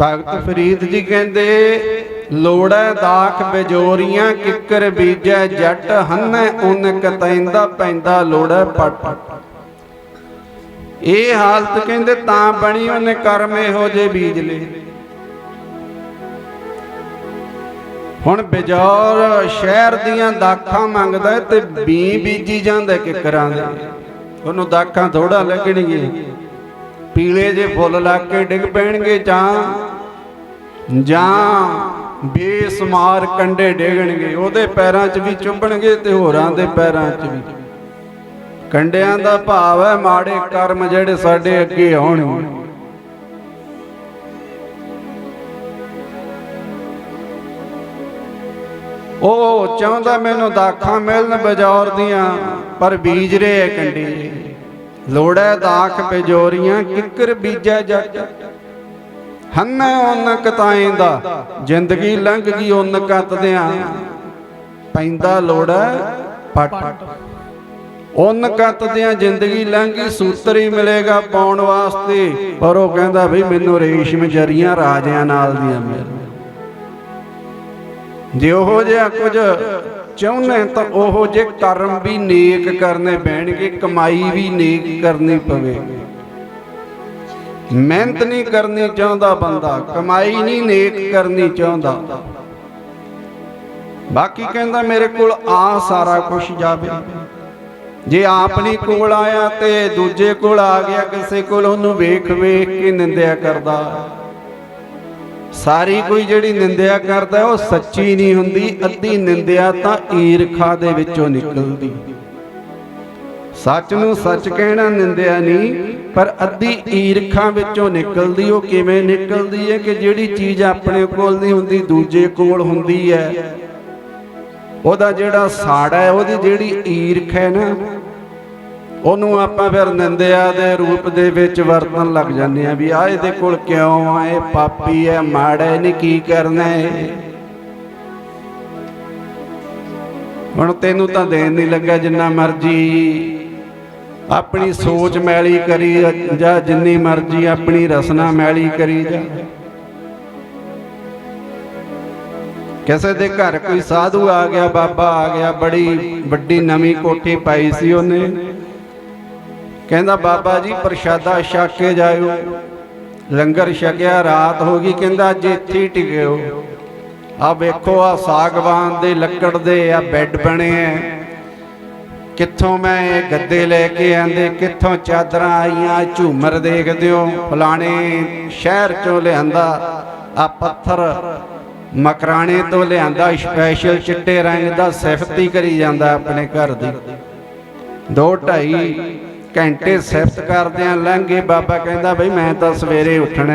ਭਗਤ ਫਰੀਦ ਜੀ ਕਹਿੰਦੇ, ਲੋੜੈ ਦਾਖ ਬਿਜੋਰੀਆਂ ਕਿੱਕਰ ਬੀਜੈ, ਜੱਟ ਹੰਨੈ ਉਨ ਕਤੈਂਦਾ ਪੈਂਦਾ ਲੋੜੈ ਪਟ। ਇਹ ਹਾਲਤ ਕਹਿੰਦੇ, ਤਾਂ ਬਣੀ ਉਹਨੇ ਕਰਮ ਇਹੋ ਜੇ ਬੀਜ ਲਏ। ਹੁਣ ਬਿਜੌਰ ਸ਼ਹਿਰ ਦੀਆਂ ਦਾਖਾਂ ਮੰਗਦਾ ਤੇ ਬੀ ਬੀਜੀ ਜਾਂਦਾ ਕਿੱਕਰਾਂ ਦੇ। ਉਹਨੂੰ ਦਾਖਾਂ ਥੋੜਾ ਲੱਗਣਗੇ ਪੀਲੇ ਜੇ ਫੁੱਲ ਲੱਗ ਕੇ ਡਿੱਗ ਪੈਣਗੇ ਜਾਂ ਜਾਂ ਬੇਸਮਾਰ ਕੰਡੇ ਡੇਗਣਗੇ, ਉਹਦੇ ਪੈਰਾਂ 'ਚ ਵੀ ਚੁੰਬਣਗੇ ਤੇ ਹੋਰਾਂ ਦੇ ਪੈਰਾਂ 'ਚ ਵੀ। ਕੰਡਿਆਂ ਦਾ ਭਾਵ ਹੈ ਮਾੜੇ ਕਰਮ ਜਿਹੜੇ ਸਾਡੇ ਅੱਗੇ ਆਉਣ। ਉਹ ਚਾਹੁੰਦਾ ਮੈਨੂੰ ਦਾਖਾਂ ਮਿਲਣ ਬਜੌਰ ਦੀਆਂ, ਪਰ ਬੀਜ ਰਹੇ ਕੰਡੀ। ਲੋੜੈ ਦਾਖ ਬਿਜੋਰੀਆਂ, ਕਿੱਕਰ ਬੀਜੈ ਜੱਟ। ਹੰਨੈ ਉਨ ਕਤਾਈ ਦਾ, ਜ਼ਿੰਦਗੀ ਲੰਘ ਗਈ ਉਨ ਕੱਤਦਿਆਂ ਪੈਂਦਾ ਲੋੜੈ ਪਟ। ਉਨ ਕੱਤਦਿਆਂ ਜ਼ਿੰਦਗੀ ਲੰਘ ਗਈ ਸੂਤਰ ਹੀ ਮਿਲੇਗਾ ਪਾਉਣ ਵਾਸਤੇ। ਪਰ ਉਹ ਕਹਿੰਦਾ ਵੀ ਮੈਨੂੰ ਰੇਸ਼ਮ ਜਰੀਆਂ ਰਾਜਿਆਂ ਨਾਲ ਦੀਆਂ ਮਿਲ ਜੇ ਉਹ ਜਿਹਾ ਕੁਝ ਚਾਹੁੰਦੇ ਤਾਂ ਉਹੋ ਜੇ ਕਰਮ ਵੀ ਨੇਕ ਕਰਨੇ ਪੈਣਗੇ ਕਮਾਈ ਵੀ ਨੇਕ ਕਰਨੀ ਪਵੇਗੀ ਮਿਹਨਤ ਨਹੀਂ ਕਰਨੀ ਚਾਹੁੰਦਾ ਬੰਦਾ, ਕਮਾਈ ਨਹੀਂ ਨੇਕ ਕਰਨੀ ਚਾਹੁੰਦਾ। ਬਾਕੀ ਕਹਿੰਦਾ ਮੇਰੇ ਕੋਲ ਆ ਸਾਰਾ ਕੁਝ ਜਾਵੇ। ਜੇ ਆਪ ਨਹੀਂ ਕੋਲ ਆਇਆ ਤੇ ਦੂਜੇ ਕੋਲ ਆ ਗਿਆ, ਕਿਸੇ ਕੋਲ ਉਹਨੂੰ ਵੇਖ ਵੇਖ ਕੇ ਨਿੰਦਿਆ ਕਰਦਾ। ਸਾਰੀ ਕੋਈ ਜਿਹੜੀ ਨਿੰਦਿਆ ਕਰਦਾ ਉਹ ਸੱਚੀ ਨਹੀਂ ਹੁੰਦੀ ਅੱਧੀ ਨਿੰਦਿਆ ਤਾਂ ਈਰਖਾ ਦੇ ਵਿੱਚੋਂ ਨਿਕਲਦੀ। ਸੱਚ ਨੂੰ ਸੱਚ ਕਹਿਣਾ ਨਿੰਦਿਆ ਨਹੀਂ ਪਰ ਅੱਧੀ ਈਰਖਾ ਵਿੱਚੋਂ ਨਿਕਲਦੀ ਉਹ ਕਿਵੇਂ ਨਿਕਲਦੀ ਹੈ ਕਿ ਜਿਹੜੀ ਚੀਜ਼ ਆਪਣੇ ਕੋਲ ਨਹੀਂ ਹੁੰਦੀ ਦੂਜੇ ਕੋਲ ਹੁੰਦੀ ਹੈ। ਉਹਦਾ ਜਿਹੜਾ ਸਾੜਾ ਹੈ ਉਹਦੀ ਜਿਹੜੀ ਈਰਖ ਹੈ ਨਾ ਉਹਨੂੰ ਆਪਾਂ ਫਿਰ ਨਿੰਦਿਆ ਦੇ ਰੂਪ ਦੇ ਵਿੱਚ ਵਰਤਣ ਲੱਗ ਜਾਂਦੇ ਆ ਵੀ ਆ ਇਹਦੇ ਕੋਲ ਕਿਉਂ ਆ? ਇਹ ਪਾਪੀ ਹੈ, ਮਾੜਾ ਇਹਨੇ ਕੀ ਕਰਨਾ ਹੈ? ਹੁਣ ਤੈਨੂੰ ਤਾਂ ਦੇਣ ਨਹੀਂ ਲੱਗਾ ਜਿੰਨਾ ਮਰਜ਼ੀ। ਆਪਣੀ ਸੋਚ ਮੈਲੀ ਕਰੀ ਜਾਂ, ਜਿੰਨੀ ਮਰਜ਼ੀ ਆਪਣੀ ਰਸਨਾ ਮੈਲੀ ਕਰੀ ਜਾ। ਕਿਸੇ ਦੇ ਘਰ ਕੋਈ ਸਾਧੂ ਆ ਗਿਆ, ਬਾਬਾ ਆ ਗਿਆ, ਬੜੀ ਵੱਡੀ ਨਵੀਂ ਕੋਠੀ ਪਾਈ ਸੀ ਉਹਨੇ। ਕਹਿੰਦਾ, ਬਾਬਾ ਜੀ, ਪ੍ਰਸ਼ਾਦਾ ਛਕ ਕੇ ਜਾਇਓ। ਲੰਗਰ ਛਕਿਆ, ਰਾਤ ਹੋ ਗਈ, ਕਹਿੰਦਾ, ਅੱਜ ਇੱਥੇ ਹੀ ਟਿਕਿਓ। ਆ ਵੇਖੋ ਆ ਸਾਗਵਾਨ ਦੇ ਲੱਕੜ ਦੇ ਆ ਬੈੱਡ ਬਣੇ ਐ। ਕਿੱਥੋਂ ਮੈਂ ਇਹ ਗੱਦੇ ਲੈ ਕੇ ਆਂਦੇ, ਕਿੱਥੋਂ ਚਾਦਰਾਂ ਆਈਆਂ, ਝੂਮਰ ਦੇਖਦੇ ਹੋ। ਫਲਾਣੇ ਸ਼ਹਿਰ ਚੋਂ ਲਿਆਂਦਾ ਆ ਪੱਥਰ, ਮਕਰਾਣੇ ਤੋਂ ਲਿਆਂਦਾ ਸਪੈਸ਼ਲ ਚਿੱਟੇ ਰੰਗ ਦਾ, ਸਿਫਤੀ ਕਰੀ ਜਾਂਦਾ ਆਪਣੇ ਘਰ ਦੀ। ਦੋ ਢਾਈ ਘੰਟੇ ਸਿਫਤ ਕਰਦਿਆਂ ਲੰਘੇ ਬਾਬਾ ਕਹਿੰਦਾ ਬਈ ਮੈਂ ਤਾਂ ਸਵੇਰੇ ਉੱਠਣਾ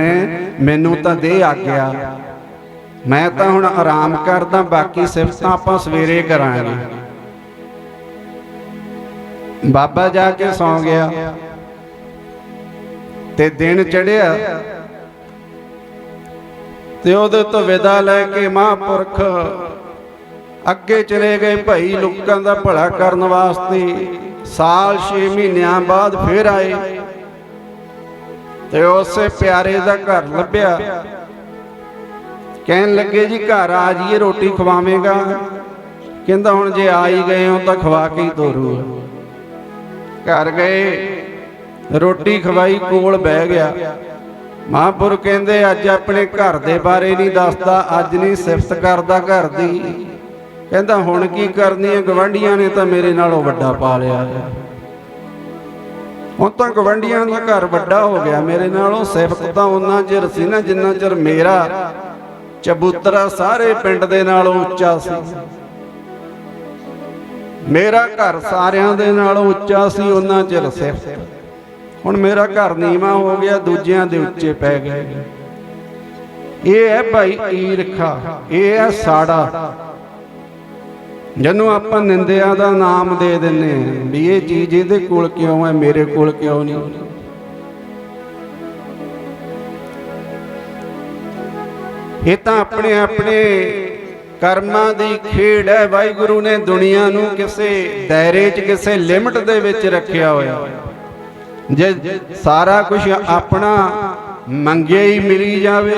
ਮੈਨੂੰ ਤਾਂ ਦੇ ਆ ਗਿਆ ਮੈਂ ਤਾਂ ਹੁਣ ਆਰਾਮ ਕਰਦਾ, ਬਾਕੀ ਸਿਫਤਾਂ ਆਪਾਂ ਸਵੇਰੇ ਕਰਾਂਗੇ। ਬਾਬਾ ਜਾ ਕੇ ਸੌਂ ਗਿਆ। ਤੇ ਦਿਨ ਚੜਿਆ ਤੇ ਉਹਦੇ ਤੋਂ ਵਿਦਾ ਲੈ ਕੇ ਮਹਾਂਪੁਰਖ ਅੱਗੇ ਚਲੇ ਗਏ ਭਾਈ ਲੋਕਾਂ ਦਾ ਭਲਾ ਕਰਨ ਵਾਸਤੇ। ਸਾਲ 6 ਮਹੀਨਿਆਂ ਬਾਅਦ ਫੇਰ ਆਏ ਤੇ ਉਸੇ ਪਿਆਰੇ ਦਾ ਘਰ ਲੱਭਿਆ। ਕਹਿਣ ਲੱਗੇ, ਜੀ, ਘਰ ਆ ਜੀਏ ਰੋਟੀ ਖਵਾਵੇਂਗਾ। ਕਹਿੰਦਾ, ਹੁਣ ਜੇ ਆ ਹੀ ਗਏ ਹੋ ਤਾਂ ਖਵਾ ਕੇ ਹੀ ਤੋਰੂ। ਘਰ ਗਏ, ਰੋਟੀ ਖਵਾਈ, ਕੋਲ ਬਹਿ ਗਿਆ। ਮਹਾਂਪੁਰ ਕਹਿੰਦੇ, ਅੱਜ ਆਪਣੇ ਘਰ ਦੇ ਬਾਰੇ ਨਹੀਂ ਦੱਸਦਾ, ਅੱਜ ਨਹੀਂ ਸਿਫਤ ਕਰਦਾ ਘਰ ਦੀ। ਕਹਿੰਦਾ, ਹੁਣ ਕੀ ਕਰਨੀ ਹੈ ਗਵੰਡੀਆਂ ਨੇ ਤਾਂ ਮੇਰੇ ਨਾਲੋਂ ਵੱਡਾ ਪਾ ਲਿਆ ਹੈ। ਹੁਣ ਤਾਂ ਗਵੰਡੀਆਂ ਦਾ ਘਰ ਵੱਡਾ ਹੋ ਗਿਆ। ਮੇਰੇ ਨਾਲੋਂ ਸਿਫਤ ਤਾਂ ਉਹਨਾਂ ਚਿਰ ਸੀ ਨਾ, ਜਿੰਨਾ ਚਿਰ ਮੇਰਾ ਚਬੂਤਰਾ ਸਾਰੇ ਪਿੰਡ ਦੇ ਨਾਲੋਂ ਉੱਚਾ ਸੀ। ਮੇਰਾ ਘਰ ਸਾਰਿਆਂ ਦੇ ਨਾਲੋਂ ਉੱਚਾ ਸੀ ਉਹਨਾਂ ਚਿਰ ਸਿਫਤ। ਹੁਣ ਮੇਰਾ ਘਰ ਨੀਵਾ ਹੋ ਗਿਆ, ਦੂਜਿਆਂ ਦੇ ਉੱਚੇ ਪੈ ਗਏ। ਇਹ ਹੈ ਭਾਈ ਈਰਖਾ, ਇਹ ਹੈ ਸਾੜਾ। ਜਿਹਨੂੰ ਆਪਾਂ ਨਿੰਦਿਆ ਦਾ ਨਾਮ ਦੇ ਦਿੰਨੇ ਆ ਵੀ ਇਹ ਚੀਜ਼ ਇਹਦੇ ਕੋਲ ਕਿਉਂ ਹੈ, ਮੇਰੇ ਕੋਲ ਕਿਉਂ ਨਹੀਂ? ਇਹ ਤਾਂ ਆਪਣੇ ਆਪਣੇ ਕਰਮਾਂ ਦੀ ਖੇਡ ਹੈ। ਵਾਹਿਗੁਰੂ ਨੇ ਦੁਨੀਆ ਨੂੰ ਕਿਸੇ ਦਾਇਰੇ 'ਚ, ਕਿਸੇ ਲਿਮਟ ਦੇ ਵਿੱਚ ਰੱਖਿਆ ਹੋਇਆ। ਜੇ ਸਾਰਾ ਕੁਝ ਆਪਣਾ ਮੰਗਿਆ ਹੀ ਮਿਲੀ ਜਾਵੇ,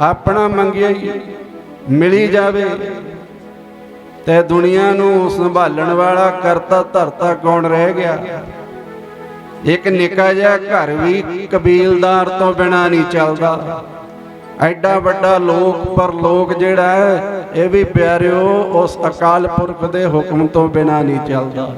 ਆਪਣਾ ਮੰਗਿਆ ਹੀ ਮਿਲੀ ਜਾਵੇ ਤੇ ਦੁਨੀਆ ਨੂੰ ਸੰਭਾਲਣ ਵਾਲਾ ਕਰਤਾ ਧਰਤਾ ਕੌਣ ਰਹਿ ਗਿਆ? ਇੱਕ ਨਿੱਕਾ ਜਿਹਾ ਘਰ ਵੀ ਕਬੀਲਦਾਰ ਤੋਂ ਬਿਨਾ ਨਹੀਂ ਚੱਲਦਾ। ਐਡਾ ਵੱਡਾ ਲੋਕ ਪਰ ਲੋਕ ਜਿਹੜਾ ਹੈ, ਇਹ ਵੀ ਪਿਆਰਿਓ, ਉਸ ਅਕਾਲ ਪੁਰਖ ਦੇ ਹੁਕਮ ਤੋਂ ਬਿਨਾ ਨਹੀਂ ਚੱਲਦਾ।